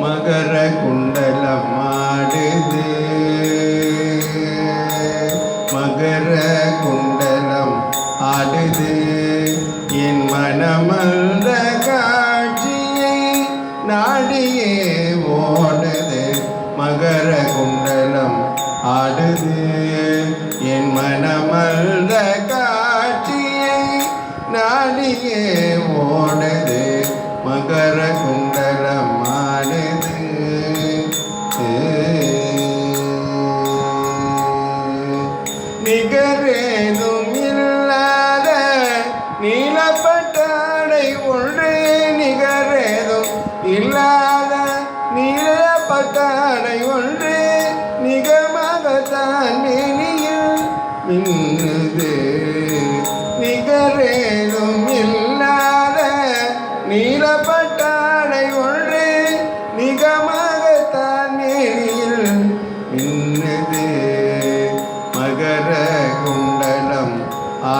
மகர குண்டலம் ஆடுது. மகர குண்டலம் ஆடுது. என் மனமல்ல காட்சியை நாடியே ஓடுது. மகர குண்டலம் ஆடுது. என் மனமல்ல காட்சியை நாடியே ஓடுது. மகர குண்டலம் நிகரேதும் இல்லாத நீலப்பட்டாடை ஒன்று நிகரேதும் இல்லாத நீலப்பட்டாடை ஒன்று நிகமகத்தான் மேனியில் மின்னுது. நிகரேதும் இல்லாத நீலப்பட்டாடை ஒன்று நிகமகத்தான் மேனியில் மின்னது.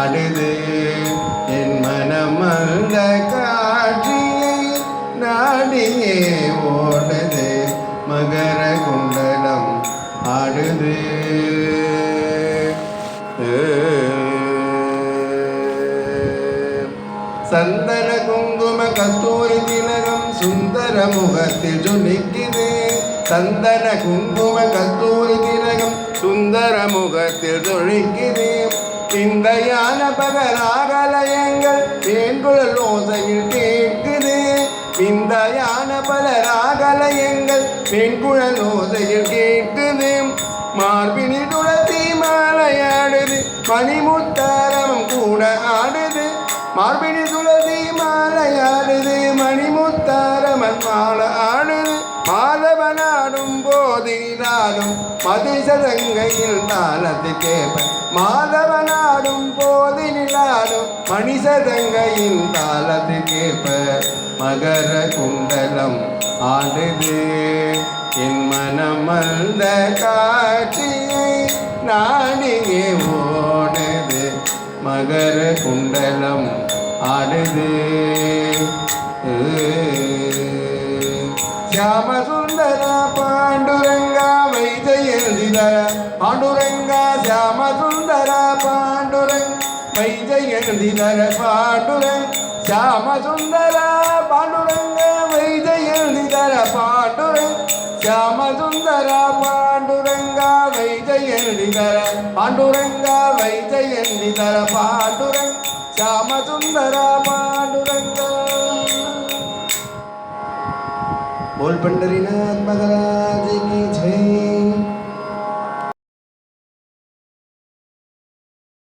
ஆடுது என் மனம் அந்த காட்சியை நாடியே ஓடுது. மகர குண்டலம் ஆடுது. சந்தன குங்கும கத்தூரி திலகம் சுந்தர முகத்தில் ஜொலிக்குது சந்தன குங்கும கத்தூரி திலகம் சுந்தர முகத்தில் ஜொலிக்குது சிந்தையான பகராகலயங்கள் தேன்குழல் ஓசையில் கேட்குது. சிந்தையான பல ராகலயங்கள் பெண்குழல் ஓசையில் கேட்குது. மார்பினி துளசி மாலையாடுது மணிமுத்தாரமும் கூட ஆடுது. மார்பினி துளசி மாலையாடுது மணிமுத்தாரமன் மாலை ஆடு மாதவனாடும் போதினாலும் மதிசதங்கையில் தாளத்து கேப்ப மாதவனாடும் போதினாலும் மணிசதங்கையில் தாளத்து கேப்ப மகர குண்டலம் ஆடுது. என் மனமல்த காட்சியை நாடியே ஓடுது. மகர குண்டலம் ஆடுது. శ్యామసుందర పాండురంగ వైజయంతిధర పాండురంగ శ్యామసుందర పాండురంగ వైజయంతిధర పాండురంగ శ్యామసుందర పాండురంగ వైజయంతిధర పాండురంగ శ్యామసుందర పాండురంగ వైజయంతిధర పాండురంగ వైజయంతిధర పాండురంగ శ్యామసుందర పాండు बोल पंढरीनाथ महाराज की जय।